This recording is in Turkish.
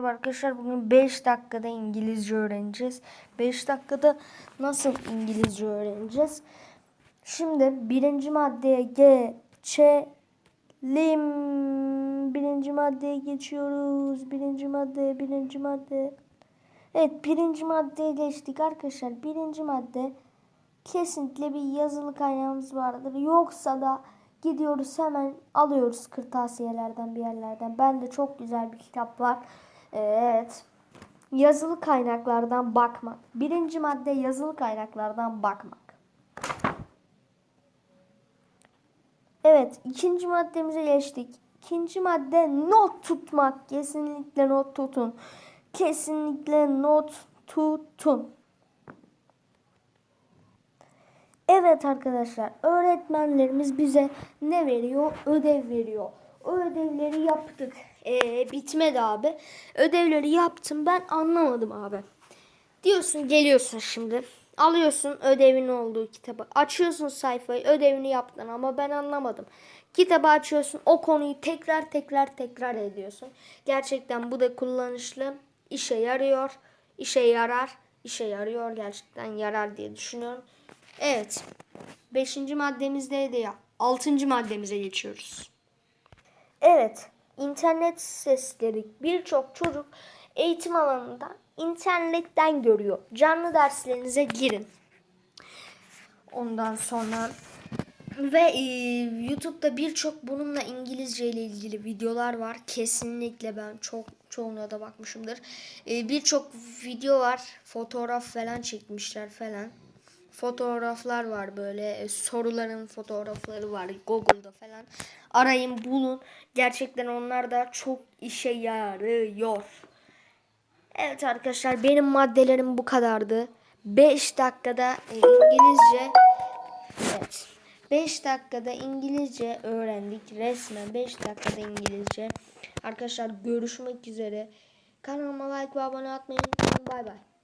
Merhaba Arkadaşlar bugün 5 dakikada İngilizce öğreneceğiz. 5 dakikada nasıl İngilizce öğreneceğiz? Şimdi birinci maddeye geçelim. Birinci maddeye geçiyoruz. Birinci madde, birinci madde. Evet birinci maddeye geçtik arkadaşlar. Birinci madde kesinlikle bir yazılı kaynağımız vardır. Yoksa da gidiyoruz hemen alıyoruz kırtasiyelerden bir yerlerden. Bende çok güzel bir kitap var. Evet. Yazılı kaynaklardan bakmak. Birinci madde yazılı kaynaklardan bakmak. Evet, ikinci maddemize geçtik. İkinci madde not tutmak. Kesinlikle not tutun. Kesinlikle not tutun. Evet arkadaşlar, öğretmenlerimiz bize ne veriyor? Ödev veriyor. O ödevleri yaptık. Ee, bitmedi abi. Ödevleri yaptım ben anlamadım abi. Diyorsun geliyorsun şimdi. Alıyorsun ödevin olduğu kitabı. Açıyorsun sayfayı ödevini yaptın ama ben anlamadım. Kitabı açıyorsun o konuyu tekrar tekrar tekrar ediyorsun. Gerçekten bu da kullanışlı. işe yarıyor. işe yarar. işe yarıyor gerçekten yarar diye düşünüyorum. Evet. Beşinci maddemizdeydi ya. Altıncı maddemize geçiyoruz. Evet, internet sesleri birçok çocuk eğitim alanında internetten görüyor. Canlı derslerinize girin. Ondan sonra ve e, YouTube'da birçok bununla İngilizce ile ilgili videolar var. Kesinlikle ben çok çoğuna da bakmışımdır. E, birçok video var. Fotoğraf falan çekmişler falan fotoğraflar var böyle e, soruların fotoğrafları var Google'da falan. Arayın bulun. Gerçekten onlar da çok işe yarıyor. Evet arkadaşlar benim maddelerim bu kadardı. 5 dakikada e, İngilizce evet 5 dakikada İngilizce öğrendik. Resmen 5 dakikada İngilizce. Arkadaşlar görüşmek üzere. Kanalıma like ve abone olmayı unutmayın. Bay bay.